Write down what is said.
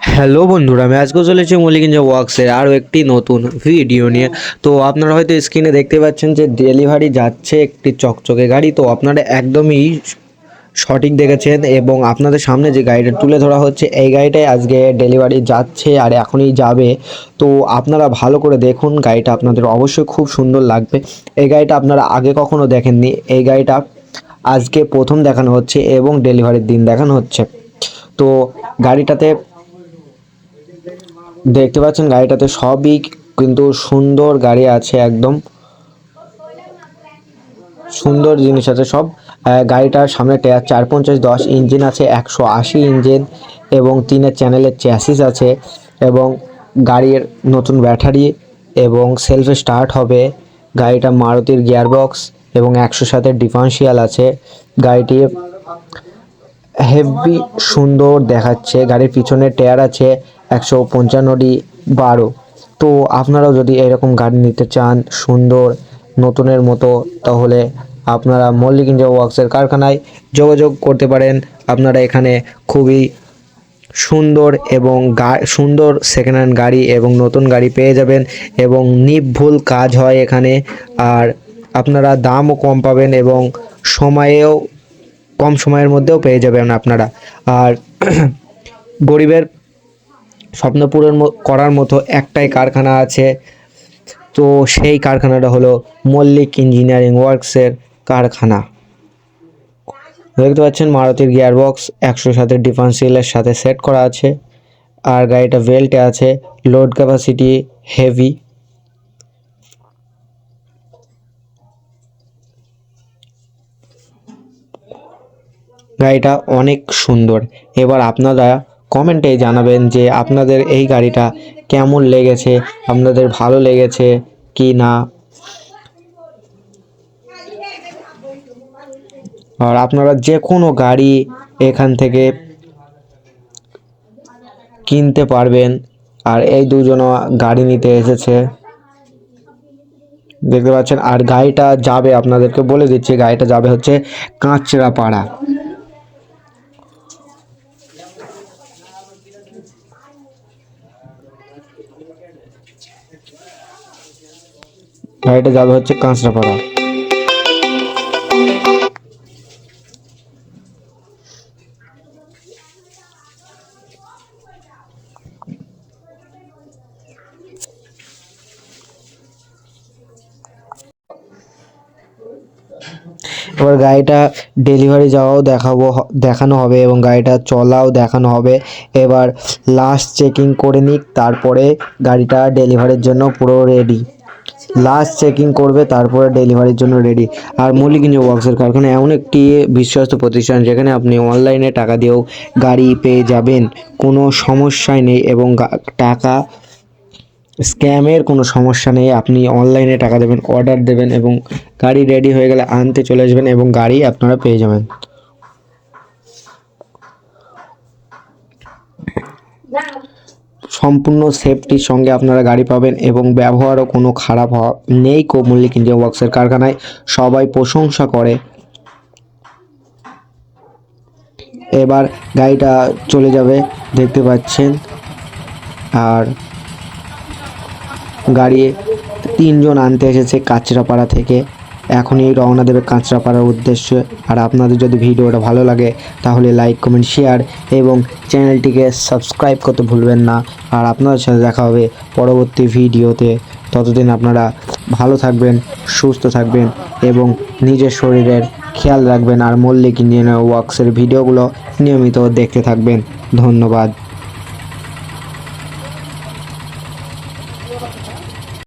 Hello বন্ধুরা, আমি আজকে চলেছি মল্লিকঞ্জা ওয়ার্কসের আরও একটি নতুন ভিডিও নিয়ে। তো আপনারা হয়তো স্ক্রিনে দেখতে পাচ্ছেন যে ডেলিভারি যাচ্ছে একটি চকচকে গাড়ি। তো আপনারা একদমই সঠিক দেখেছেন এবং আপনাদের সামনে যে গাড়িটা তুলে ধরা হচ্ছে, এই গাড়িটাই আজকে ডেলিভারি যাচ্ছে আর এখনই যাবে। তো আপনারা ভালো করে দেখুন, গাড়িটা আপনাদের অবশ্যই খুব সুন্দর লাগবে। এই গাড়িটা আপনারা আগে কখনো দেখেননি। এই গাড়িটা আজকে প্রথম দেখানো হচ্ছে এবং ডেলিভারির দিন দেখানো হচ্ছে। তো গাড়িটাতে দেখতে পাচ্ছেন গাড়িটাতে সবই কিন্তু সুন্দর গাড়ি আছে একদম। সুন্দর জিনিস আছে সব। গাড়িটার সামনে টায়ার চার পঞ্চাশ দশ ইঞ্জিন আছে, একশো আশি ইঞ্জিন এবং তিনের চ্যানেলের চ্যাসিস আছে এবং গাড়ির নতুন ব্যাটারি এবং সেলফে স্টার্ট হবে। গাড়িটা মারুতির গিয়ারবক্স এবং একশো সাতের ডিফারেন্সিয়াল আছে। গাড়িটি হেভি সুন্দর দেখাচ্ছে। গাড়ির পিছনে টায়ার আছে। একশো পঞ্চান্নটি বারো। তো আপনারাও যদি এরকম গাড়ি নিতে চান সুন্দর, নতুনের মতো, তাহলে আপনারা মল্লিক ইন্ডিয়া ওয়ার্কসের কারখানায় যোগাযোগ করতে পারেন। আপনারা এখানে খুবই সুন্দর এবং সুন্দর সেকেন্ড হ্যান্ড গাড়ি এবং নতুন গাড়ি পেয়ে যাবেন এবং নির্ভুল কাজ হয় এখানে। আর আপনারা দামও কম পাবেন এবং সময়েও, কম সময়ের মধ্যেও পেয়ে যাবেন আপনারা। আর গরিবের স্বপ্ন পূরণ করার মতো একটাই কারখানা আছে। তো সেই কারখানাটা হলো মল্লিক ইঞ্জিনিয়ারিং ওয়ার্কসের কারখানা। দেখতে পাচ্ছেন মারুতির গিয়ারবক্স একশো সাথে ডিফারেন্সিয়ালের সাথে সেট করা আছে। আর গাড়িটা বেল্টে আছে, লোড ক্যাপাসিটি হেভি। গাড়িটা অনেক সুন্দর। এবার আপনারা কমেন্টে জানাবেন যে আপনাদের এই গাড়িটা কেমন লেগেছে, আপনাদের ভালো লেগেছে কি না। আর আপনারা যে কোনো গাড়ি এখান থেকে কিনতে পারবেন, আর এই দুজন গাড়ি নিতে এসেছে। দেখতে পাচ্ছেন, আর গাড়িটা যাবে, আপনাদেরকে বলে দিচ্ছি, গাড়িটা যাবে হচ্ছে কাঁচরাপাড়া। গাড়িটা যাবে হচ্ছে কাঁচরাপাড়া। এবার গাড়িটা ডেলিভারি যাওয়াও দেখাবো দেখানো হবে এবং গাড়িটা চলাও দেখানো হবে। এবার লাস্ট চেকিং করে নিক, তারপরে গাড়িটা ডেলিভারির জন্য পুরো রেডি লাস্ট চেকিং করবে, তারপরে ডেলিভারির জন্য রেডি আর মল্লিকিঞ্জ ওয়ার্কসের কারখানা এমন একটি বিশ্বস্ত প্রতিষ্ঠান যেখানে আপনি অনলাইনে টাকা দিয়েও গাড়ি পেয়ে যাবেন। কোনো সমস্যাই নেই এবং টাকা স্ক্যামের কোনো সমস্যা নেই। আপনি অনলাইনে টাকা দেবেন অর্ডার দেবেন এবং গাড়ি রেডি হয়ে গেলে আনতে চলে আসবেন এবং গাড়ি আপনারা পেয়ে যাবেন। সম্পূর্ণ সেফটির সঙ্গে আপনারা গাড়ি পাবেন এবং ব্যবহারও কোনো খারাপ নেই মল্লিক ইন্ডিয়া ওয়ার্কসের কারখানায়। সবাই প্রশংসা করে। এবার গাড়িটা চলে যাবে, দেখতে পাচ্ছেন। আর গাড়ি তিনজন আনতে এসেছে কাঁচরাপাড়া থেকে। এখনই রওনা দেবে কাঁচরাপাড়ার উদ্দেশ্যে। আর আপনাদের যদি ভিডিওটা ভালো লাগে, তাহলে লাইক কমেন্ট শেয়ার এবং চ্যানেলটিকে সাবস্ক্রাইব করতে ভুলবেন না। আর আপনাদের সাথে দেখা হবে পরবর্তী ভিডিওতে। ততদিন আপনারা ভালো থাকবেন, সুস্থ থাকবেন এবং নিজের শরীরের খেয়াল রাখবেন। আর মল্লিক ইঞ্জিনিয়ার ওয়ার্কসের ভিডিওগুলো নিয়মিত দেখতে থাকবেন। ধন্যবাদ।